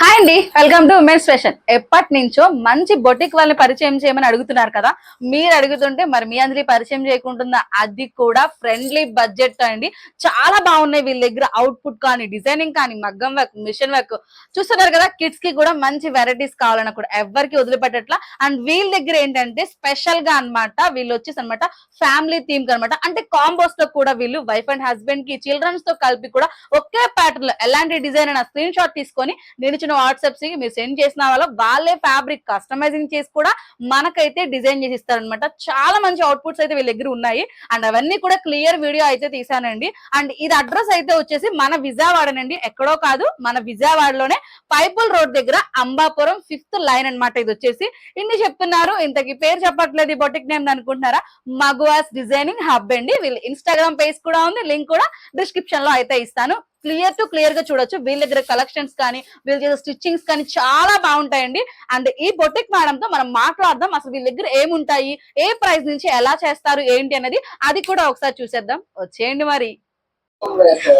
Hi అండి. Welcome to women's fashion ఎప్పటి నుంచో మంచి బొటిక్ వాళ్ళని పరిచయం చేయమని అడుగుతున్నారు కదా. మీరు అడుగుతుంటే మరి మీ అందరి పరిచయం చేయకుంటుందా? అది కూడా ఫ్రెండ్లీ బడ్జెట్ అండి. చాలా బాగున్నాయి వీళ్ళ దగ్గర అవుట్పుట్ కానీ డిజైనింగ్ కానీ మగ్గం వర్క్ మిషన్ వర్క్ చూస్తున్నారు కదా కిడ్స్కి కూడా మంచి వెరైటీస్ కావాలన్నా కూడా ఎవరికి వదిలిపెట్టట్లా. అండ్ వీళ్ళ దగ్గర ఏంటంటే స్పెషల్గా అన్నమాట వీళ్ళు వచ్చేసి అనమాట ఫ్యామిలీ థీమ్ అనమాట అంటే కాంబోస్లో కూడా వీళ్ళు వైఫ్ అండ్ హస్బెండ్కి చిల్డ్రన్స్తో కలిపి కూడా ఒకే ప్యాటర్న్లో ఎలాంటి డిజైన్ అయినా స్క్రీన్ షాట్ తీసుకొని నేను వచ్చిన వాట్సాప్స్కి మీరు సెండ్ చేసిన వాళ్ళ వాళ్ళే ఫ్యాబ్రిక్ కస్టమైజింగ్ చేసి కూడా మనకైతే డిజైన్ చేసి ఇస్తారనమాట చాలా మంచి అవుట్పుట్స్ అయితే వీళ్ళ దగ్గర ఉన్నాయి. అండ్ అవన్నీ కూడా క్లియర్ వీడియో అయితే తీసానండి అండ్ ఇది అడ్రస్ అయితే వచ్చేసి మన విజయవాడనండి. ఎక్కడో కాదు మన విజయవాడలోనే పైపుల్ రోడ్ దగ్గర అంబాపురం ఫిఫ్త్ లైన్ అన్నమాట ఇది వచ్చేసి. ఇన్ని చెప్తున్నారు. ఇంతకి పేరు చెప్పట్లేదు ఈ బొటిక్ నేమ్ అనుకుంటున్నారా? మగువాస్ డిజైనింగ్ హబ్ అండి. వీళ్ళ ఇన్స్టాగ్రామ్ పేజ్ కూడా ఉంది. లింక్ కూడా డిస్క్రిప్షన్లో అయితే ఇస్తాను. క్లియర్ టు క్లియర్గా చూడొచ్చు. వీళ్ళ దగ్గర కలెక్షన్స్ కానీ వీళ్ళ దగ్గర స్టిచ్చింగ్స్ కానీ చాలా బాగుంటాయండి. అండ్ ఈ బొటిక్ మేడం తో మనం మాట్లాడదాం. అసలు వీళ్ళ దగ్గర ఏముంటాయి? ఏ ప్రైస్ నుంచి ఎలా చేస్తారు? ఏంటి అనేది అది కూడా ఒకసారి చూసేద్దాం. వచ్చేయండి మరి.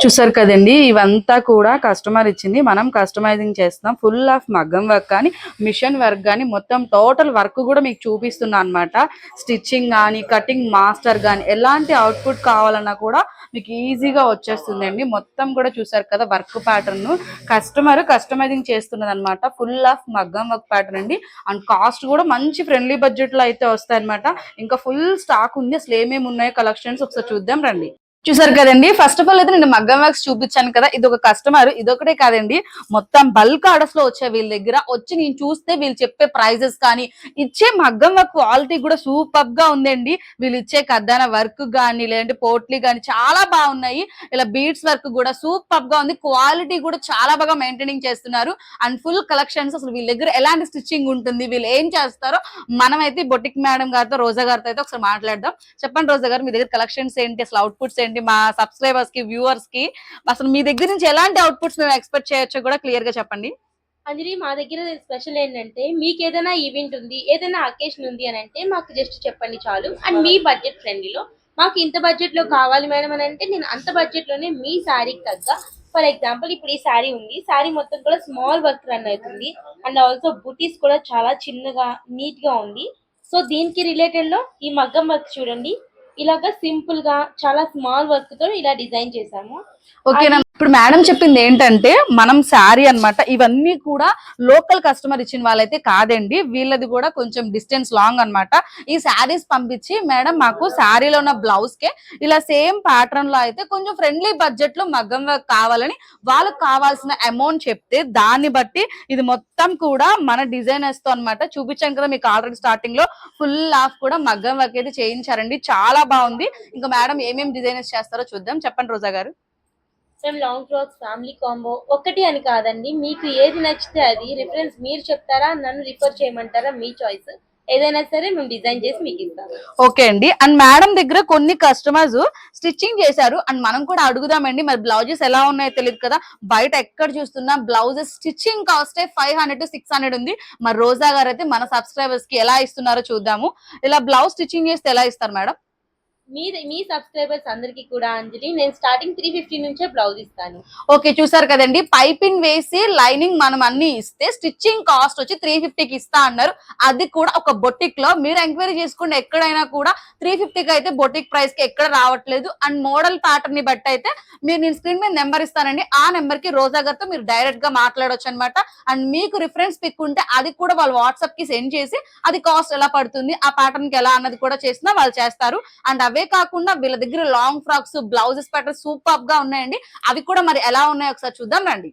చూసారు కదండి ఇవంతా కూడా కస్టమర్ ఇచ్చింది. మనం కస్టమైజింగ్ చేస్తాం ఫుల్ ఆఫ్ మగ్గం వర్క్ కానీ మిషన్ వర్క్ కానీ మొత్తం టోటల్ వర్క్ కూడా మీకు చూపిస్తున్నా అన్నమాట. స్టిచ్చింగ్ కానీ కటింగ్ మాస్టర్ కానీ ఎలాంటి అవుట్పుట్ కావాలన్నా కూడా మీకు ఈజీగా వచ్చేస్తుందండి. మొత్తం కూడా చూసారు కదా వర్క్ ప్యాటర్న్ కస్టమర్ కస్టమైజింగ్ చేస్తున్నది అనమాట ఫుల్ ఆఫ్ మగ్గం వర్క్ ప్యాటర్న్ అండి. అండ్ కాస్ట్ కూడా మంచి ఫ్రెండ్లీ బడ్జెట్లో అయితే వస్తాయి అనమాట ఇంకా ఫుల్ స్టాక్ ఉంది. అసలు ఏమేమి ఉన్నాయో కలెక్షన్స్ ఒకసారి చూద్దాం రండి. చూసారు కదండి. ఫస్ట్ ఆఫ్ ఆల్ అయితే నేను మగ్గం వర్క్స్ చూపించాను కదా. ఇది ఒక కస్టమర్ ఇదొకటే కాదండి. మొత్తం బల్క్ ఆర్డర్స్లో వచ్చే వీళ్ళ దగ్గర వచ్చి నేను చూస్తే వీళ్ళు చెప్పే ప్రైజెస్ కానీ ఇచ్చే మగ్గం వర్క్ క్వాలిటీ కూడా సూపర్గా ఉందండి. వీళ్ళు ఇచ్చే కద్దాన వర్క్ కానీ లేదంటే పోట్లీ కానీ చాలా బాగున్నాయి. ఇలా బీడ్స్ వర్క్ కూడా సూపర్గా ఉంది. క్వాలిటీ కూడా చాలా బాగా మెయింటైనింగ్ చేస్తున్నారు. అండ్ ఫుల్ కలెక్షన్స్ అసలు వీళ్ళ దగ్గర ఎలాంటి స్టిచ్చింగ్ ఉంటుంది? వీళ్ళు ఏం చేస్తారో మనమైతే బొటిక్ మేడం గారితో రోజా గారితో అయితే ఒకసారి మాట్లాడదాం. చెప్పండి రోజా గారు మీ దగ్గర కలెక్షన్స్ ఏంటి? అసలు అవుట్పుట్స్ ఏంటి? మా సబ్స్క్రైబర్స్కి వ్యూవర్స్కి? అసలు మీ దగ్గర నుంచి ఎలాంటి అవుట్పుట్స్ మేము ఎక్స్పెక్ట్ చేయొచ్చో కూడా క్లియర్గా చెప్పండి. అంజలి మా దగ్గర స్పెషల్ ఏంటంటే మీకు ఏదైనా ఈవెంట్ ఉంది ఏదైనా అకేషన్ ఉంది అని అంటే మాకు జస్ట్ చెప్పండి చాలు. అండ్ మీ బడ్జెట్ ఫ్రెండ్లీలో మాకు ఇంత బడ్జెట్లో కావాలి మేడం అని అంటే నేను అంత బడ్జెట్లోనే మీ శారీకి తగ్గ. ఫర్ ఎగ్జాంపుల్ ఇప్పుడు ఈ శారీ ఉంది. శారీ మొత్తం కూడా స్మాల్ వర్క్ రన్ అవుతుంది. అండ్ ఆల్సో బుటీస్ కూడా చాలా చిన్నగా నీట్గా ఉంది. సో దీనికి రిలేటెడ్లో ఈ మగ్గం వర్క్ చూడండి. ఇలాగా సింపుల్గా చాలా స్మాల్ వర్క్తో ఇలా డిజైన్ చేశాము. ఓకేనా ఇప్పుడు మేడం చెప్పింది ఏంటంటే మనం శారీ అన్నమాట ఇవన్నీ కూడా లోకల్ కస్టమర్ ఇచ్చిన వాళ్ళైతే కాదండి. వీళ్ళది కూడా కొంచెం డిస్టెన్స్ లాంగ్ అన్నమాట. ఈ శారీస్ పంపించి మేడం మాకు శారీలో ఉన్న బ్లౌజ్ కే ఇలా సేమ్ ప్యాటర్న్లో అయితే కొంచెం ఫ్రెండ్లీ బడ్జెట్లో మగ్గం వర్క్ కావాలని వాళ్ళకి కావాల్సిన అమౌంట్ చెప్తే దాన్ని బట్టి ఇది మొత్తం కూడా మన డిజైనర్స్తో అన్నమాట. చూపించాను కదా మీకు ఆల్రెడీ స్టార్టింగ్లో ఫుల్ ఆఫ్ కూడా మగ్గం వర్క్ అయితే చేయించారండి. చాలా బాగుంది. ఇంకా మేడం ఏమేమి డిజైనర్స్ చేస్తారో చూద్దాం. చెప్పండి రోజా గారు. మేము లాంగ్ ఫ్రాక్స్ ఫ్యామిలీ కాంబో ఒకటి అని కాదండి. మీకు ఏది నచ్చితే అది రిఫరెన్స్ మీరు చెప్తారా? నన్ను రిఫర్ చేయమంటారా? మీ చాయిస్ ఏదైనా సరే మేము డిజైన్ చేసి మీకు ఇస్తాం. ఓకే అండి. అండ్ మేడం దగ్గర కొన్ని కస్టమర్స్ స్టిచ్చింగ్ చేశారు. అండ్ మనం కూడా అడుగుదామండి. మరి బ్లౌజెస్ ఎలా ఉన్నాయో తెలియదు కదా. బయట ఎక్కడ చూస్తున్నా blouses stitching cost five hundred to six hundred ఉంది. మరి రోజా గారు అయితే మన సబ్స్క్రైబర్స్కి ఎలా ఇస్తున్నారో చూద్దాము. ఇలా బ్లౌజ్ స్టిచ్చింగ్ చేస్తే ఎలా ఇస్తారు మేడం మీ మీ సబ్స్క్రైబర్స్ అందరికి కూడా అంజలి నేను స్టార్టింగ్ త్రీ ఫిఫ్టీ నుంచే బ్లౌజ్ ఇస్తాను. ఓకే చూసారు కదండి పైపింగ్ వేసి లైనింగ్ మనం అన్ని ఇస్తే స్టిచ్చింగ్ కాస్ట్ వచ్చి త్రీ ఫిఫ్టీకి ఇస్తా అన్నారు. అది కూడా ఒక బొటిక్లో. మీరు ఎంక్వైరీ చేసుకుంటే ఎక్కడైనా కూడా త్రీ ఫిఫ్టీకి అయితే బొటిక్ ప్రైస్కి ఎక్కడ రావట్లేదు. అండ్ మోడల్ ప్యాటర్న్ని బట్టి అయితే మీరు నేను స్క్రీన్ మీద నెంబర్ ఇస్తానండి. ఆ నెంబర్కి రోజా గారితో మీరు డైరెక్ట్గా మాట్లాడొచ్చు అనమాట అండ్ మీకు రిఫరెన్స్ పిక్ ఉంటే అది కూడా వాళ్ళు వాట్సాప్కి సెండ్ చేసి అది కాస్ట్ ఎలా పడుతుంది ఆ ప్యాటర్న్కి ఎలా అన్నది కూడా చేసినా వాళ్ళు చేస్తారు. అండ్ అవే కాకుండా వీళ్ళ దగ్గర లాంగ్ ఫ్రాక్స్ బ్లౌజెస్ ప్యాటర్న్ సూపర్గా ఉన్నాయండి. అవి కూడా మరి ఎలా ఉన్నాయో ఒకసారి చూద్దాం రండి.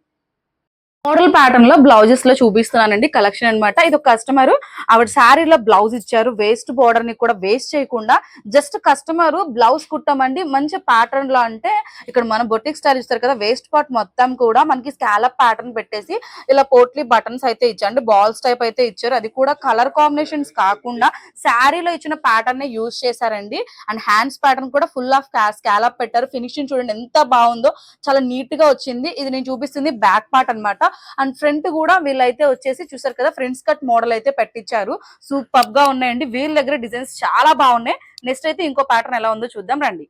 మోడల్ ప్యాటర్న్లో బ్లౌజెస్లో చూపిస్తున్నానండి కలెక్షన్ అన్నమాట. ఇది ఒక కస్టమర్ ఆవిడ శారీలో బ్లౌజ్ ఇచ్చారు. వేస్ట్ బోర్డర్ని కూడా వేస్ట్ చేయకుండా జస్ట్ కస్టమర్ బ్లౌజ్ కుట్టమండి. మంచి ప్యాటర్న్లో అంటే ఇక్కడ మన బొటిక్ స్టైల్ ఇస్తారు కదా వేస్ట్ పార్ట్ మొత్తం కూడా మనకి స్కాలప్ ప్యాటర్న్ పెట్టేసి ఇలా పోట్లీ బటన్స్ అయితే ఇచ్చారు బాల్స్ టైప్ అయితే ఇచ్చారు. అది కూడా కలర్ కాంబినేషన్స్ కాకుండా శారీలో ఇచ్చిన ప్యాటర్న్ నే యూజ్ చేశారండి. అండ్ హ్యాండ్స్ ప్యాటర్న్ కూడా ఫుల్ ఆఫ్ స్కాలప్ పెట్టారు. ఫినిషింగ్ చూడండి ఎంత బాగుందో చాలా నీట్గా వచ్చింది. ఇది నేను చూపిస్తుంది బ్యాక్ పార్ట్ అన్నమాట. అండ్ ఫ్రంట్ కూడా వీళ్ళైతే వచ్చేసి చూసారు కదా ఫ్రెండ్స్ కట్ మోడల్ అయితే పెట్టించారు సూపర్గా ఉన్నాయండి. వీళ్ళ దగ్గర డిజైన్స్ చాలా బాగున్నాయి. నెక్స్ట్ అయితే ఇంకో ప్యాటర్న్ ఎలా ఉందో చూద్దాం రండి.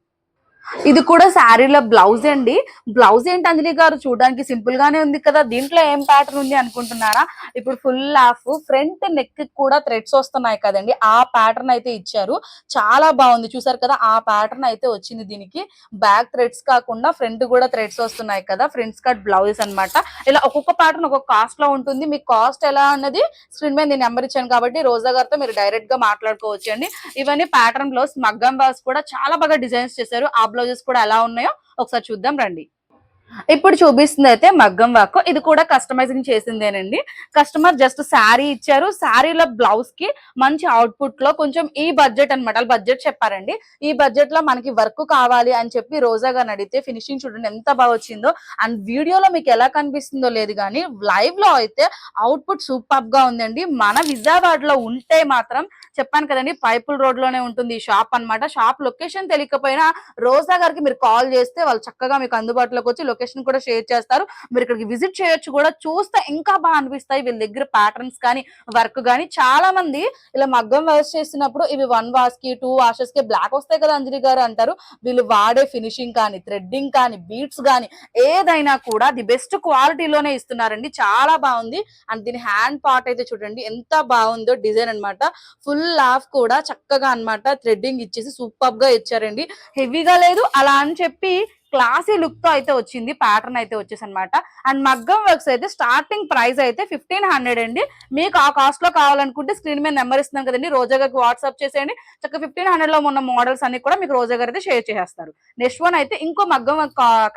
ఇది కూడా శారీలో బ్లౌజ్ అండి. బ్లౌజ్ ఏంటి అంజలి గారు? చూడడానికి సింపుల్ గానే ఉంది కదా. దీంట్లో ఏం ప్యాటర్న్ ఉంది అనుకుంటున్నారా? ఇప్పుడు ఫుల్ ఆఫ్ ఫ్రంట్ నెక్ కూడా థ్రెడ్స్ వస్తున్నాయి కదండి. ఆ ప్యాటర్న్ అయితే ఇచ్చారు. చాలా బాగుంది. చూసారు కదా ఆ ప్యాటర్న్ అయితే వచ్చింది దీనికి. బ్యాక్ థ్రెడ్స్ కాకుండా ఫ్రంట్ కూడా థ్రెడ్స్ వస్తున్నాయి కదా. ఫ్రంట్ కట్ బ్లౌజెస్ అన్నమాట. ఇలా ఒక్కొక్క ప్యాటర్న్ ఒక్కొక్క కాస్ట్లో ఉంటుంది. మీ కాస్ట్ ఎలా అన్నది స్క్రీన్ మీద నేను నెంబర్ ఇచ్చాను కాబట్టి రోజా గారితో మీరు డైరెక్ట్గా మాట్లాడుకోవచ్చు అండి ఇవన్నీ ప్యాటర్న్లో మగ్గం బాస్ కూడా చాలా బాగా డిజైన్స్ చేశారు. ఆ బ్లౌజెస్ కూడా ఎలా ఉన్నాయో ఒకసారి చూద్దాం రండి. ఇప్పుడు చూపిస్తుంది అయితే మగ్గం వర్క్. ఇది కూడా కస్టమైజింగ్ చేసిందేనండి. కస్టమర్ జస్ట్ శారీ ఇచ్చారు. శారీలో బ్లౌజ్కి మంచి అవుట్పుట్లో కొంచెం ఈ బడ్జెట్ అన్నమాట. బడ్జెట్ చెప్పారండి. ఈ బడ్జెట్లో మనకి వర్క్ కావాలి అని చెప్పి రోజా గారిని అడిగితే ఫినిషింగ్ చూడండి ఎంత బాగా వచ్చిందో. అండ్ వీడియోలో మీకు ఎలా కనిపిస్తుందో లేదు కానీ లైవ్లో అయితే అవుట్పుట్ సూపర్గా ఉందండి. మన విజయవాడలో ఉంటే మాత్రం చెప్పాను కదండి పైపుల్ రోడ్లోనే ఉంటుంది ఈ షాప్ అన్నమాట. షాప్ లొకేషన్ తెలియకపోయినా రోజా గారికి మీరు కాల్ చేస్తే వాళ్ళు చక్కగా మీకు అందుబాటులోకి వచ్చి లొకేషన్ కూడా షేర్ చేస్తారు. మీరు ఇక్కడికి విజిట్ చేయొచ్చు కూడా. చూస్తే ఇంకా బాగా అనిపిస్తాయి. వీళ్ళ దగ్గర ప్యాటర్న్స్ కానీ వర్క్ కానీ. చాలా మంది ఇలా మగ్గం వాష్ చేసినప్పుడు ఇవి వన్ వాష్కి టూ వాషెస్కి బ్లాక్ వస్తాయి కదా అంజలి గారు అంటారు. వీళ్ళు వాడే ఫినిషింగ్ కానీ థ్రెడ్డింగ్ కానీ బీట్స్ కానీ ఏదైనా కూడా ది బెస్ట్ క్వాలిటీలోనే ఇస్తున్నారండి. చాలా బాగుంది. అండ్ దీని హ్యాండ్ పార్ట్ అయితే చూడండి. ఎంత బాగుందో డిజైన్ అన్నమాట. ఫుల్ లాఫ్ కూడా చక్కగా అన్నమాట. థ్రెడ్డింగ్ ఇచ్చేసి సూపర్గా ఇచ్చారండి. హెవీగా లేదు. అలా అని చెప్పి క్లాసీ లుక్తో అయితే వచ్చింది ప్యాటర్న్ అయితే వచ్చేసి అనమాట అండ్ మగ్గం వర్క్స్ అయితే స్టార్టింగ్ ప్రైస్ అయితే ఫిఫ్టీన్ హండ్రెడ్ అండి. మీకు ఆ కాస్ట్లో కావాలనుకుంటే స్క్రీన్ మీద నెంబర్ ఇస్తున్నాం కదండి రోజా గారికి వాట్సాప్ చేసేయండి. చక్కగా ఫిఫ్టీన్ హండ్రెడ్లో ఉన్న మోడల్స్ అన్ని కూడా మీకు రోజా గారు అయితే షేర్ చేసేస్తారు. నెక్స్ట్ వన్ అయితే ఇంకో మగ్గం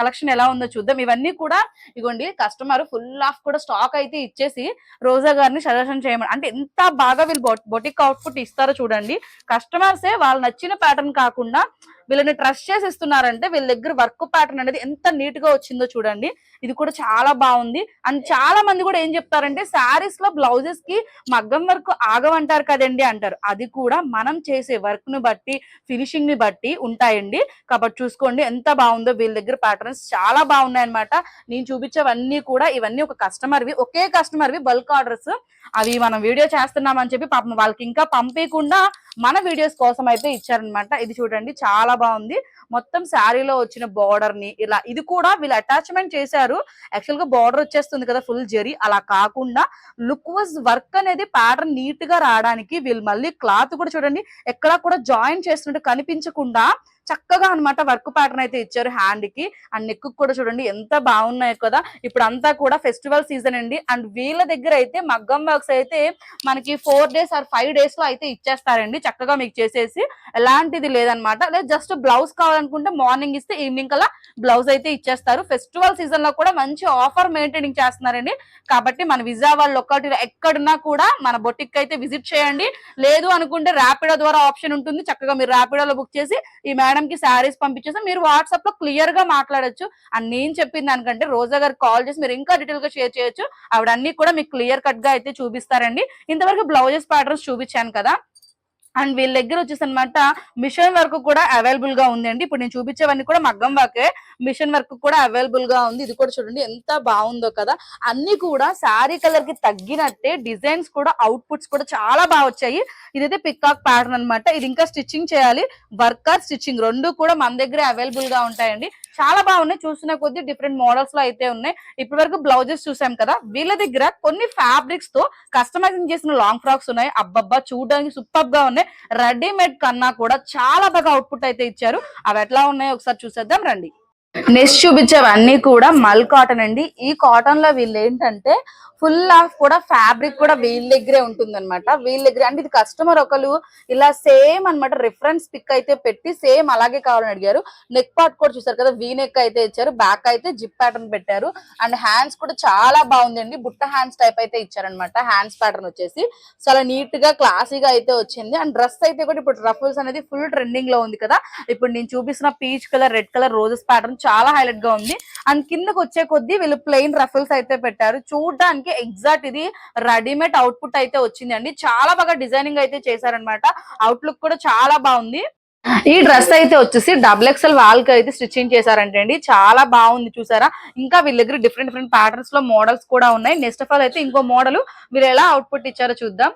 కలెక్షన్ ఎలా ఉందో చూద్దాం. ఇవన్నీ కూడా ఇగోండి కస్టమర్ ఫుల్ ఆఫ్ కూడా స్టాక్ అయితే ఇచ్చేసి రోజా గారిని సజెషన్ చేయమని అంటే ఎంత బాగా వీళ్ళు బొటిక్ అవుట్పుట్ ఇస్తారో చూడండి. కస్టమర్సే వాళ్ళు నచ్చిన ప్యాటర్న్ కాకుండా వీళ్ళని ట్రస్ట్ చేసి ఇస్తున్నారంటే వీళ్ళ దగ్గర వర్క్ ప్యాటర్న్ అనేది ఎంత నీట్గా వచ్చిందో చూడండి. ఇది కూడా చాలా బాగుంది. అండ్ చాలా మంది కూడా ఏం చెప్తారంటే శారీస్లో బ్లౌజెస్కి మగ్గం వర్క్ ఆగమంటారు కదండి అంటారు. అది కూడా మనం చేసే వర్క్ని బట్టి ఫినిషింగ్ని బట్టి ఉంటాయండి. కాబట్టి చూసుకోండి ఎంత బాగుందో వీళ్ళ దగ్గర ప్యాటర్న్స్ చాలా బాగున్నాయి అనమాట నేను చూపించేవన్నీ కూడా ఇవన్నీ ఒక కస్టమర్వి ఒకే కస్టమర్వి బల్క్ ఆర్డర్స్ అవి మనం వీడియో చేస్తున్నామని చెప్పి పాపం వాళ్ళకి ఇంకా పంపించకుండా మన వీడియోస్ కోసం అయితే ఇచ్చారనమాట ఇది చూడండి చాలా బాగుంది. మొత్తం శారీలో వచ్చిన బార్డర్ని ఇలా ఇది కూడా వీళ్ళు అటాచ్మెంట్ చేశారు. యాక్చువల్గా బార్డర్ వచ్చేస్తుంది కదా ఫుల్ జరీ. అలా కాకుండా లుక్ వాజ్ వర్క్ అనేది ప్యాటర్న్ నీట్గా రావడానికి వీళ్ళు మళ్ళీ క్లాత్ కూడా చూడండి ఎక్కడా కూడా జాయిన్ చేస్తున్నట్టు కనిపించకుండా చక్కగా అన్నమాట వర్క్ ప్యాటర్న్ అయితే ఇచ్చారు హ్యాండ్కి. అండ్ నెక్ కూడా చూడండి ఎంత బాగున్నాయి కదా. ఇప్పుడు అంతా కూడా ఫెస్టివల్ సీజన్ అండి. అండ్ వీళ్ళ దగ్గర అయితే మగ్గం వర్క్స్ అయితే మనకి ఫోర్ డేస్ ఆర్ ఫైవ్ డేస్లో అయితే ఇచ్చేస్తారండి. చక్కగా మీకు చేసేసి ఎలాంటిది లేదనమాట లేదు జస్ట్ బ్లౌజ్ కావాలనుకుంటే మార్నింగ్ ఇస్తే ఈవినింగ్ కల్లా బ్లౌజ్ అయితే ఇచ్చేస్తారు. ఫెస్టివల్ సీజన్లో కూడా మంచి ఆఫర్ మెయింటైనింగ్ చేస్తున్నారండి. కాబట్టి మన విజయవాడ లొకాలిటీలో ఎక్కడున్నా కూడా మన బొటిక్ అయితే విజిట్ చేయండి. లేదు అనుకుంటే ర్యాపిడో ద్వారా ఆప్షన్ ఉంటుంది. చక్కగా మీరు ర్యాపిడోలో బుక్ చేసి ఈ మేడం కి శారీస్ పంపించేసి మీరు వాట్సాప్లో క్లియర్గా మాట్లాడొచ్చు. అండ్ నేను చెప్పిన దానికంటే రోజా గారికి కాల్ చేసి మీరు ఇంకా డీటెయిల్గా షేర్ చేయొచ్చు. ఆవిడ అన్ని కూడా మీకు క్లియర్ కట్గా అయితే చూపిస్తారండి. ఇంతవరకు బ్లౌజెస్ ప్యాటర్న్స్ చూపించాను కదా. అండ్ వీళ్ళ దగ్గర వచ్చేసి అనమాట మిషన్ వర్క్ కూడా అవైలబుల్గా ఉందండి ఇప్పుడు నేను చూపించేవన్నీ కూడా మగ్గం వర్కే. మిషన్ వర్క్ కూడా అవైలబుల్గా ఉంది. ఇది కూడా చూడండి ఎంత బాగుందో కదా. అన్ని కూడా శారీ కలర్కి తగ్గినట్టే డిజైన్స్ కూడా అవుట్పుట్స్ కూడా చాలా బాగా వచ్చాయి. ఇదైతే పికాక్ ప్యాటర్న్ అన్నమాట. ఇది ఇంకా స్టిచ్చింగ్ చేయాలి. వర్కర్ స్టిచ్చింగ్ రెండు కూడా మన దగ్గర అవైలబుల్గా ఉంటాయండి. చాలా బాగున్నాయి. చూసిన కొద్ది డిఫరెంట్ మోడల్స్లో అయితే ఉన్నాయి. ఇప్పటి వరకు బ్లౌజెస్ చూసాం కదా. వీళ్ళ దగ్గర కొన్ని ఫ్యాబ్రిక్స్తో కస్టమైజింగ్ చేసిన లాంగ్ ఫ్రాక్స్ ఉన్నాయి. అబ్బబ్బా చూడడానికి సూపర్గా ఉన్నాయి. రెడీమేడ్ కన్నా కూడా చాలా బాగా అవుట్పుట్ అయితే ఇచ్చారు. అవి ఎట్లా ఉన్నాయో ఒకసారి చూసేద్దాం. రండి. నెక్స్ట్ చూపించేవన్నీ కూడా మల్ కాటన్ అండి. ఈ కాటన్లో వీళ్ళు ఏంటంటే ఫుల్ ఆఫ్ కూడా ఫ్యాబ్రిక్ కూడా వీళ్ళ దగ్గరే ఉంటుంది అనమాట వీళ్ళ దగ్గర అంటే ఇది కస్టమర్ ఒకరు ఇలా సేమ్ అన్నమాట రిఫరెన్స్ పిక్ అయితే పెట్టి సేమ్ అలాగే కావాలని అడిగారు. నెక్ పార్ట్ కూడా చూసారు కదా వీ నెక్ అయితే ఇచ్చారు బ్యాక్ అయితే జిప్ ప్యాటర్న్ పెట్టారు. అండ్ హ్యాండ్స్ కూడా చాలా బాగుందండి బుట్ట హ్యాండ్స్ టైప్ అయితే ఇచ్చారనమాట హ్యాండ్స్ ప్యాటర్న్ వచ్చేసి. చాలా నీట్గా క్లాసీగా అయితే వచ్చింది. అండ్ డ్రెస్ అయితే కూడా ఇప్పుడు రఫుల్స్ అనేది ఫుల్ ట్రెండింగ్లో ఉంది కదా ఇప్పుడు నేను చూపిస్తున్న peach colour red colour roses pattern చాలా హైలైట్గా ఉంది. అండ్ కిందకి వచ్చే కొద్దీ వీళ్ళు ప్లెయిన్ రఫుల్స్ అయితే పెట్టారు. చూడడానికి ఎగ్జాక్ట్ ఇది రెడీమేడ్ అవుట్పుట్ అయితే వచ్చింది అండి చాలా బాగా డిజైనింగ్ అయితే చేశారనమాట అవుట్లుక్ కూడా చాలా బాగుంది. ఈ డ్రెస్ అయితే వచ్చేసి డబుల్ ఎక్స్ఎల్కి అయితే స్టిచ్చింగ్ చేశారంటే అండి చాలా బాగుంది చూసారా? ఇంకా వీళ్ళ దగ్గర డిఫరెంట్ డిఫరెంట్ ప్యాటర్న్స్లో మోడల్స్ కూడా ఉన్నాయి. నెక్స్ట్ ఆఫ్ ఆల్ అయితే ఇంకో మోడల్ వీళ్ళు ఎలా అవుట్పుట్ ఇచ్చారో చూద్దాం.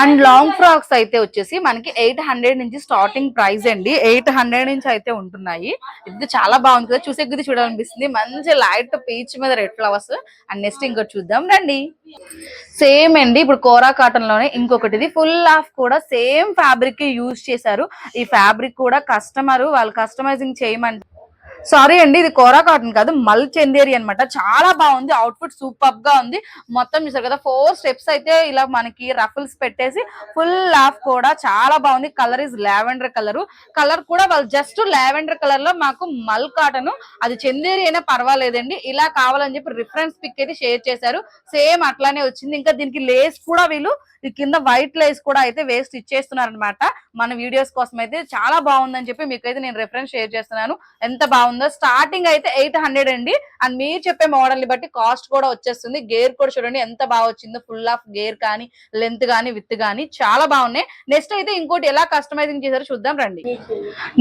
అండ్ లాంగ్ ఫ్రాక్స్ అయితే వచ్చేసి మనకి ఎయిట్ హండ్రెడ్ నుంచి స్టార్టింగ్ ప్రైస్ అండి. ఎయిట్ హండ్రెడ్ నుంచి అయితే ఉంటున్నాయి. ఇది చాలా బాగుంది కదా. చూసే కొద్ది చూడాలనిపిస్తుంది. మంచి లైట్ పీచ్ మీద రెడ్ ఫ్లవర్స్. అండ్ నెక్స్ట్ ఇంకోటి చూద్దాం రండి. సేమ్ అండి. ఇప్పుడు కోరా కాటన్లోనే ఇంకొకటి ఇది ఫుల్ ఆఫ్ కూడా సేమ్ ఫ్యాబ్రిక్ యూజ్ చేశారు. ఈ ఫ్యాబ్రిక్ కూడా కస్టమర్ వాళ్ళు కస్టమైజింగ్ చేయమంటే సారీ అండి ఇది కోరా కాటన్ కాదు మల్ చందేరి అన్నమాట. చాలా బాగుంది అవుట్ఫిట్ సూపర్గా ఉంది. మొత్తం చూసారు కదా ఫోర్ స్టెప్స్ అయితే ఇలా మనకి రఫుల్స్ పెట్టేసి ఫుల్ ఆఫ్ కూడా చాలా బాగుంది. Colour is lavender colour colour కూడా వాళ్ళు జస్ట్ లావెండర్ కలర్లో మాకు మల్ కాటన్. అది చందేరి అయినా పర్వాలేదండి. ఇలా కావాలని చెప్పి రిఫరెన్స్ పిక్ అయితే షేర్ చేశారు. సేమ్ అట్లానే వచ్చింది. ఇంకా దీనికి లేస్ కూడా వీళ్ళు ఈ కింద వైట్ లేస్ కూడా అయితే వేస్ట్ ఇచ్చేస్తున్నారు అనమాట మన వీడియోస్ కోసం అయితే చాలా బాగుందని చెప్పి మీకైతే నేను రిఫరెన్స్ షేర్ చేస్తున్నాను. ఎంత బాగుంది స్టార్టింగ్ అయితే ఎయిట్ హండ్రెడ్ అండి. అండ్ మీరు చెప్పే మోడల్ని బట్టి కాస్ట్ కూడా వచ్చేస్తుంది. గేర్ కూడా చూడండి ఎంత బాగా వచ్చిందో. ఫుల్ ఆఫ్ గేర్ కానీ లెంత్ కానీ విత్ కానీ చాలా బాగున్నాయి. నెక్స్ట్ అయితే ఇంకోటి ఎలా కస్టమైజింగ్ చేశారో చూద్దాం రండి.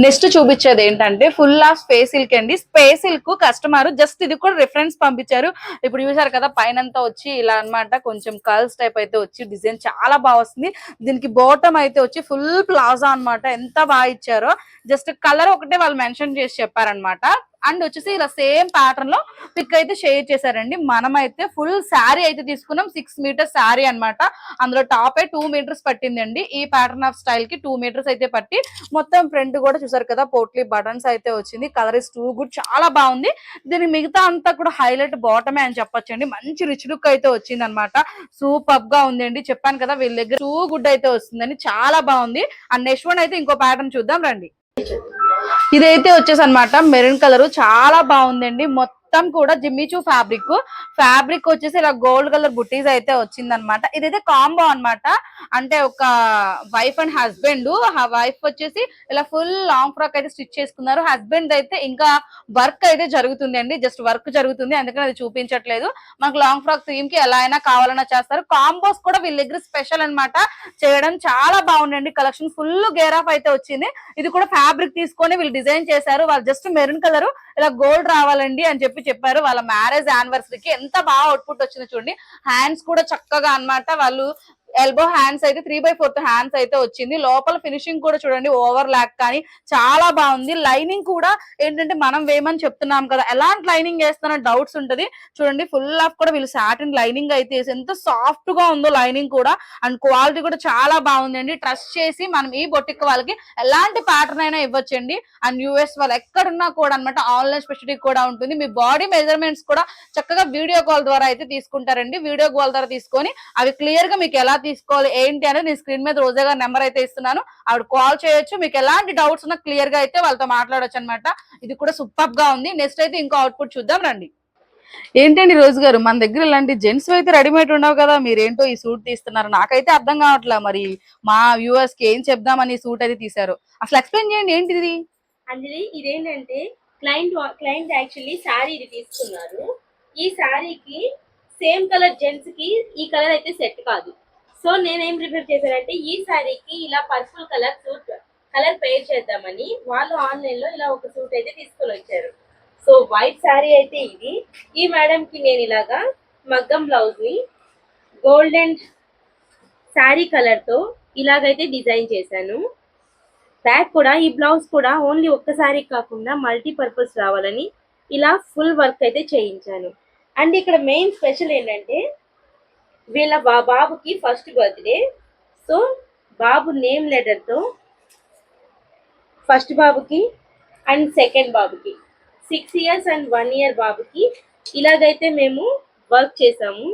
నెక్స్ట్ చూపించేది ఏంటంటే ఫుల్ ఆఫ్ స్పేస్ సిల్క్ అండి. స్పేస్ సిల్క్ కస్టమర్ జస్ట్ ఇది కూడా రిఫరెన్స్ పంపించారు. ఇప్పుడు చూసారు కదా పైన వచ్చి ఇలా అన్నమాట. కొంచెం కర్ల్స్ టైప్ అయితే వచ్చి డిజైన్ చాలా బాగా వస్తుంది. దీనికి బాటమ్ అయితే వచ్చి ఫుల్ ప్లాజా అన్నమాట. ఎంత బాగా ఇచ్చారో. జస్ట్ కలర్ ఒకటే వాళ్ళు మెన్షన్ చేసి చెప్పారనమాట అండ్ వచ్చేసి ఇలా సేమ్ ప్యాటర్న్లో పిక్ అయితే షేర్ చేశారండి. మనమైతే ఫుల్ శారీ అయితే తీసుకున్నాం. సిక్స్ మీటర్స్ శారీ అన్నమాట. అందులో టాప్ ఏ టూ మీటర్స్ పట్టిందండి. ఈ ప్యాటర్న్ ఆఫ్ స్టైల్కి టూ మీటర్స్ అయితే పట్టి మొత్తం ఫ్రంట్ కూడా చూసారు కదా పోట్లీ బటన్స్ అయితే వచ్చింది. కలర్ ఇస్ టూ గుడ్ చాలా బాగుంది. దీనికి మిగతా అంతా కూడా హైలైట్ బాటమే అని చెప్పొచ్చండి. మంచి రిచ్ లుక్ అయితే వచ్చింది అనమాట సూపర్గా ఉందండి. చెప్పాను కదా వీళ్ళ దగ్గర టూ గుడ్ అయితే వస్తుందని. చాలా బాగుంది. అండ్ నెక్స్ట్ వన్ అయితే ఇంకో ప్యాటర్న్ చూద్దాం రండి. ఇదైతే వచ్చేసి అనమాట మెరూన్ కలర్. చాలా బాగుందండి. మొత్తం మొత్తం కూడా జిమ్మిచూ ఫ్యాబ్రిక్ ఫ్యాబ్రిక్ వచ్చేసి ఇలా గోల్డ్ కలర్ బుట్టీస్ అయితే వచ్చింది అనమాట ఇదైతే కాంబో అన్నమాట. అంటే ఒక వైఫ్ అండ్ హస్బెండ్ ఆ వైఫ్ వచ్చేసి ఇలా ఫుల్ లాంగ్ ఫ్రాక్ అయితే స్టిచ్ చేసుకున్నారు. హస్బెండ్ అయితే ఇంకా వర్క్ అయితే జరుగుతుంది అండి. జస్ట్ వర్క్ జరుగుతుంది. అందుకని అది చూపించట్లేదు. మనకు లాంగ్ ఫ్రాక్ థీమ్కి ఎలా అయినా కావాలన్నా చేస్తారు. కాంబోస్ కూడా వీళ్ళ దగ్గర స్పెషల్ అన్నమాట. చేయడం చాలా బాగుందండి. కలెక్షన్ ఫుల్ గేర్ ఆఫ్ అయితే వచ్చింది. ఇది కూడా ఫ్యాబ్రిక్ తీసుకొని వీళ్ళు డిజైన్ చేశారు. వాళ్ళు జస్ట్ మెరూన్ కలర్ ఇలా గోల్డ్ రావాలండి అని చెప్పి చెప్పారు. వాళ్ళ మ్యారేజ్ యానివర్సరీకి ఎంత బాగా అవుట్పుట్ వచ్చిందో చూడండి. హ్యాండ్స్ కూడా చక్కగా అన్నమాట. వాళ్ళు ఎల్బో హ్యాండ్స్ అయితే త్రీ బై ఫోర్త్ హ్యాండ్స్ అయితే వచ్చింది. లోపల ఫినిషింగ్ కూడా చూడండి ఓవర్ లాక్ కానీ చాలా బాగుంది. లైనింగ్ కూడా ఏంటంటే మనం వేయమని చెప్తున్నాం కదా. ఎలాంటి లైనింగ్ వేస్తానో డౌట్స్ ఉంటది. చూడండి ఫుల్ ఆఫ్ కూడా వీళ్ళు సాటిన్ లైనింగ్ అయితే ఎంత సాఫ్ట్గా ఉందో లైనింగ్ కూడా. అండ్ క్వాలిటీ కూడా చాలా బాగుందండి. ట్రస్ట్ చేసి మనం ఈ బొట్టిక్ వాళ్ళకి ఎలాంటి ప్యాటర్న్ అయినా ఇవ్వచ్చండి. అండ్ యూఎస్ వాళ్ళు ఎక్కడున్నా కూడా అన్నమాట ఆన్లైన్ స్పెషాలిటీ కూడా ఉంటుంది. మీ బాడీ మెజర్మెంట్స్ కూడా చక్కగా వీడియో కాల్ ద్వారా అయితే తీసుకుంటారండి. వీడియో కాల్ ద్వారా తీసుకొని అవి క్లియర్గా మీకు ఎలా తీసుకోవాలి ఏంటి అనేది నేను స్క్రీన్ మీద రోజా గారి నెంబర్ అయితే ఇస్తున్నాను. ఆవిడ కాల్ చేయొచ్చు. మీకు ఎలాంటి డౌట్స్ ఉన్నా క్లియర్గా అయితే వాళ్ళతో మాట్లాడొచ్చు అనమాట ఇది కూడా సూపర్గా ఉంది. నెక్స్ట్ అయితే ఇంకో అవుట్పుట్ చూద్దాం రండి. ఏంటండి రోజు గారు? మన దగ్గర ఇలాంటి జెంట్స్ అయితే రెడీమేడ్ ఉండవు కదా. మీరేంటో ఈ సూట్ తీస్తున్నారు. నాకైతే అర్థం కావట్లేదు మరి. మా వ్యూవర్స్కి ఏం చెప్దామని సూట్ అది తీసారు అసలు ఎక్స్ప్లెయిన్ చేయండి ఏంటి ఇది అంజలి ఇదేంటంటే క్లయింట్ క్లయింట్ యాక్చువల్లీ శారీ ఇది తీసుకున్నారు. ఈ శారీకి సేమ్ కలర్ జెంట్స్కి ఈ కలర్ అయితే సెట్ కాదు. సో నేనేం ప్రిపేర్ చేశానంటే ఈ శారీకి ఇలా purple colour suit colour pair చేద్దామని వాళ్ళు ఆన్లైన్లో ఇలా ఒక సూట్ అయితే తీసుకొని వచ్చారు. సో వైట్ శారీ అయితే ఇది. ఈ మేడంకి నేను ఇలాగా మగ్గం బ్లౌజ్ని గోల్డెన్ శారీ కలర్తో ఇలాగైతే డిజైన్ చేశాను. బ్యాక్ కూడా ఈ బ్లౌజ్ కూడా ఓన్లీ ఒక్కసారి కాకుండా మల్టీపర్పస్ రావాలని ఇలా ఫుల్ వర్క్ అయితే చేయించాను. అండ్ ఇక్కడ మెయిన్ స్పెషల్ ఏంటంటే వీళ్ళ బా బాబుకి ఫస్ట్ బర్త్డే సో బాబు నేమ్ లెటర్తో ఫస్ట్ బాబుకి అండ్ సెకండ్ బాబుకి. Six years and one year బాబుకి ఇలాగైతే మేము వర్క్ చేసాము.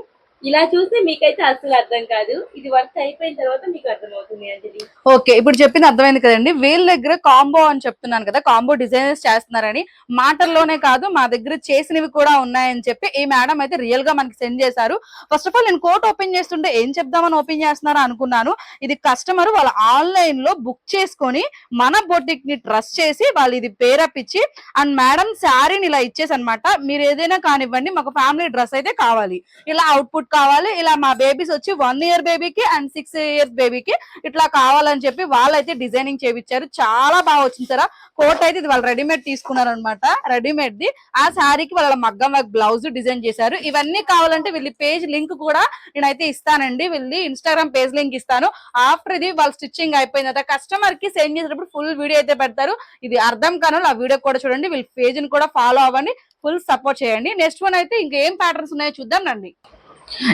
ఇలా చూస్తే మీకైతే అసలు అర్థం కాదు. ఇది వర్క్ అయిపోయిన తర్వాత మీకు అర్థమవుతుంది అంజలి. ఓకే ఇప్పుడు చెప్పింది అర్థమైంది కదండి. వీళ్ళ దగ్గర కాంబో అని చెప్తున్నాను కదా కాంబో డిజైనర్స్ చేస్తున్నారని. మాటల్లోనే కాదు మా దగ్గర చేసినవి కూడా ఉన్నాయని చెప్పి ఈ మేడం అయితే రియల్గా మనకి సెండ్ చేశారు. ఫస్ట్ ఆఫ్ ఆల్ నేను కోట్ ఓపెన్ చేస్తుంటే ఏం చెప్దామని ఓపెన్ చేస్తున్నారా అనుకున్నాను. ఇది కస్టమర్ వాళ్ళ ఆన్లైన్లో బుక్ చేసుకొని మన బొటిక్ని ట్రస్ట్ చేసి వాళ్ళు ఇది పేరప్ ఇచ్చి అండ్ మేడం శారీని ఇలా ఇచ్చేసి అనమాట మీరు ఏదైనా కానివ్వండి మాకు ఫ్యామిలీ డ్రెస్ అయితే కావాలి. ఇలా అవుట్పుట్ అవుట్పుట్ కావాలి. ఇలా మా బేబీస్ వచ్చి వన్ ఇయర్ బేబీకి అండ్ సిక్స్ ఇయర్స్ బేబీకి ఇట్లా కావాలని చెప్పి వాళ్ళైతే డిజైనింగ్ చేయించారు చాలా బాగా వచ్చింది సార్. కోట్ అయితే ఇది వాళ్ళు రెడీమేడ్ తీసుకున్నారు అనమాట రెడీమేడ్ ది ఆ శారీకి వాళ్ళ మగ్గం వర్క్ బ్లౌజ్ డిజైన్ చేశారు. ఇవన్నీ కావాలంటే వీళ్ళ పేజ్ లింక్ కూడా నేనైతే ఇస్తానండి. వీళ్ళది ఇన్స్టాగ్రామ్ పేజ్ లింక్ ఇస్తాను. ఆఫ్టర్ ఇది వాళ్ళ స్టిచ్చింగ్ అయిపోయిన తర్వాత కస్టమర్కి సెండ్ చేసినప్పుడు ఫుల్ వీడియో అయితే పెడతారు. ఇది అర్థం కాను ఆ వీడియో కూడా చూడండి. వీళ్ళ పేజ్ని కూడా ఫాలో అవ్వండి. ఫుల్ సపోర్ట్ చేయండి. నెక్స్ట్ వన్ అయితే ఇంకేం ప్యాటర్న్స్ ఉన్నాయో చూద్దాం రండి.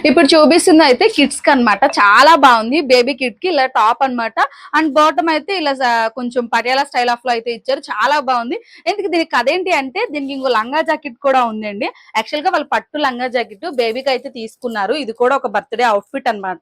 ఇప్పుడు చూపిస్తుంది అయితే కిడ్స్కి అన్నమాట. చాలా బాగుంది. బేబీ కిడ్కి ఇలా టాప్ అన్నమాట. అండ్ బాటమ్ అయితే ఇలా కొంచెం పటియాలా స్టైల్ ఆఫ్లో అయితే ఇచ్చారు. చాలా బాగుంది. ఎందుకు దీనికి అదేంటి అంటే దీనికి ఇంకో లంగా జాకెట్ కూడా ఉందండి. యాక్చువల్గా వాళ్ళు పట్టు లంగా జాకెట్ బేబీకి అయితే తీసుకున్నారు. ఇది కూడా ఒక బర్త్డే అవుట్ఫిట్ అన్నమాట.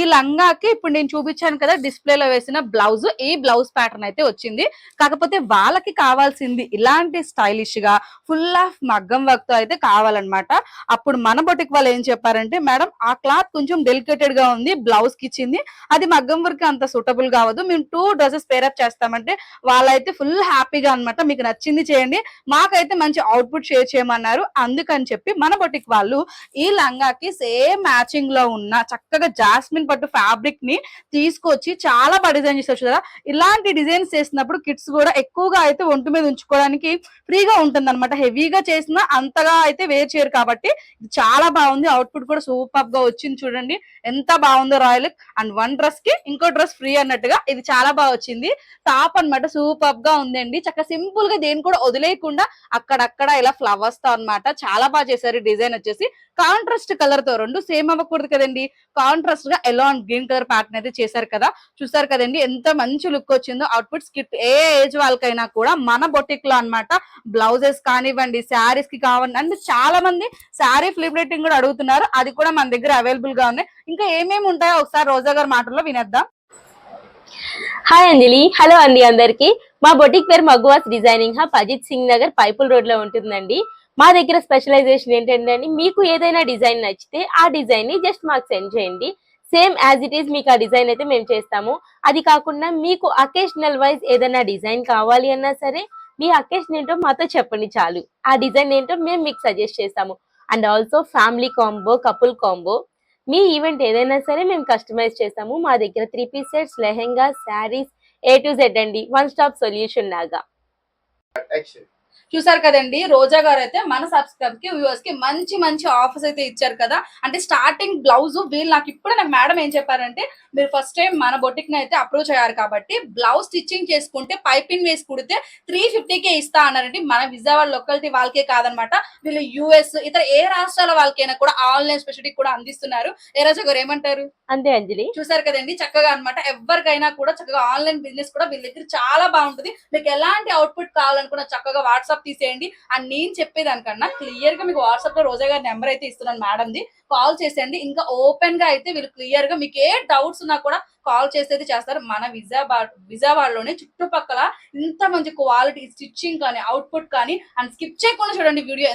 ఈ లంగాకి ఇప్పుడు నేను చూపించాను కదా డిస్ప్లే లో వేసిన బ్లౌజ్ ఈ బ్లౌజ్ ప్యాటర్న్ అయితే వచ్చింది. కాకపోతే వాళ్ళకి కావాల్సింది ఇలాంటి స్టైలిష్గా ఫుల్ ఆఫ్ మగ్గం వర్క్తో అయితే కావాలన్నమాట. అప్పుడు మన బొటిక్ వాళ్ళు ఏం చెప్పారంటే మేడం ఆ క్లాత్ కొంచెం డెలికేటెడ్గా ఉంది బ్లౌజ్కి ఇచ్చింది. అది మగ్గం వర్క్ అంత సూటబుల్ కావద్దు. మేము టూ డ్రెస్సెస్ పేరప్ చేస్తామంటే వాళ్ళైతే ఫుల్ హ్యాపీగా అన్నమాట. మీకు నచ్చింది చేయండి. మాకైతే మంచి అవుట్పుట్ షేర్ చేయమన్నారు. అందుకని చెప్పి మన బొటిక్ వాళ్ళు ఈ లంగాకి సేమ్ మ్యాచింగ్లో ఉన్న చక్కగా జాస్మిన్ పట్టు ఫ్యాబ్రిక్ని తీసుకొచ్చి చాలా బాగా డిజైన్ చేస్తారు కదా ఇలాంటి డిజైన్స్ చేసినప్పుడు కిడ్స్ కూడా ఎక్కువగా అయితే ఒంటి మీద ఉంచుకోవడానికి ఫ్రీగా ఉంటుంది అనమాట హెవీగా చేసినా అంతగా అయితే వేర్ చేయరు కాబట్టి ఇది చాలా బాగుంది. అవుట్పుట్ కూడా సూపర్గా వచ్చింది చూడండి. ఎంత బాగుందో రాయల్ అండ్ వన్ డ్రెస్కి ఇంకో డ్రెస్ ఫ్రీ అన్నట్టుగా ఇది చాలా బాగా వచ్చింది. టాప్ అన్నమాట సూపర్గా ఉందండి. చక్కగా సింపుల్గా దేని కూడా వదిలేయకుండా అక్కడక్కడ ఇలా ఫ్లవర్స్తో అన్నమాట చాలా బాగా చేశారు. డిజైన్ వచ్చేసి కాంట్రాస్ట్ కలర్తో రెండు. సేమ్ అవ్వకూడదు కదండి. కాంట్రాస్ట్గా yellow and green colour pattern అయితే చేశారు కదా. చూసారు కదండి ఎంత మంచి లుక్ వచ్చిందో. అవుట్పుట్ స్కిట్ ఏ ఏజ్ వాళ్ళకైనా కూడా మన బొటిక్లో అన్నమాట బ్లౌజెస్ కానివ్వండి శారీస్కి కావండి అండ్ చాలా మంది శారీ ఫ్లిప్ రేటింగ్ కూడా అడుగుతున్నారు. అది కూడా మన దగ్గర అవైలబుల్గా ఉన్నాయి. ఇంకా ఏమేమి ఉంటాయో ఒకసారి రోజా గారి మాటల్లో వినేద్దాం. హాయ్ అంజలి. హలో అండి అందరికి. మా బొటిక్ పేరు మగువాస్ డిజైనింగ్. హబ్ అజిత్ సింగ్ నగర్ పైపుల్ రోడ్లో ఉంటుందండి. మా దగ్గర స్పెషలైజేషన్ ఏంటంటే అండి మీకు ఏదైనా డిజైన్ నచ్చితే ఆ డిజైన్ని జస్ట్ మాకు సెండ్ చేయండి. సేమ్ యాజ్ ఇట్ ఈస్ మీకు ఆ డిజైన్ అయితే మేము చేస్తాము. అది కాకుండా మీకు అకేషనల్ వైజ్ ఏదైనా డిజైన్ కావాలి అన్నా సరే మీ అకేషన్ ఏంటో మాతో చెప్పండి చాలు. ఆ డిజైన్ ఏంటో మేము మీకు సజెస్ట్ చేస్తాము. And also family combo couple combo. Me event ఏదైనా సరే మేము కస్టమైజ్ చేస్తాము. మా దగ్గర three piece sets lehenga saris A to Z అండి. వన్ స్టాప్ సొల్యూషన్ లాగా. చూసారు కదండి రోజా గారు అయితే మన సబ్స్క్రైబ్కి వ్యూవర్స్కి మంచి మంచి ఆఫర్స్ అయితే ఇచ్చారు కదా. అంటే స్టార్టింగ్ బ్లౌజ్ వీళ్ళు నాకు ఇప్పుడు నాకు మేడం ఏం చెప్పారంటే మీరు ఫస్ట్ టైం మన బొటిక్ని అయితే అప్రోచ్ అయ్యారు కాబట్టి బ్లౌజ్ స్టిచ్చింగ్ చేసుకుంటే పైపింగ్ వేసి కుడితే త్రీ కే ఇస్తా అన్నారండి. మన విజయవాడ లొకాలిటీ వాళ్ళకే కాదనమాట. వీళ్ళు యూఎస్ ఇతర ఏ రాష్ట్రాల వాళ్ళకైనా కూడా ఆన్లైన్ స్పెషలిటీ కూడా అందిస్తున్నారు. ఏ రోజా గారు ఏమంటారు? అంతే అంజలి. చూసారు కదండి చక్కగా అన్నమాట. ఎవరికైనా కూడా చక్కగా ఆన్లైన్ బిజినెస్ కూడా వీళ్ళ దగ్గర చాలా బాగుంటుంది. మీకు ఎలాంటి అవుట్పుట్ కావాలనుకున్నా చక్కగా వాట్సాప్ తీసేయండి. అండ్ నేను చెప్పేదానికన్నా క్లియర్గా మీకు వాట్సాప్లో రోజా గారి నెంబర్ అయితే ఇస్తున్నాను మేడంది కాల్ చేసేయండి. ఇంకా ఓపెన్గా అయితే వీళ్ళు క్లియర్గా మీకు ఏ డౌట్స్ ఉన్నా కూడా కాల్ చేసేది చేస్తారు. మన విజయవాడ విజయవాడలోనే చుట్టుపక్కల ఇంత మంచి క్వాలిటీ స్టిచ్చింగ్ కానీ అవుట్పుట్ కానీ అండ్ స్కిప్ చేయకుండా చూడండి వీడియో.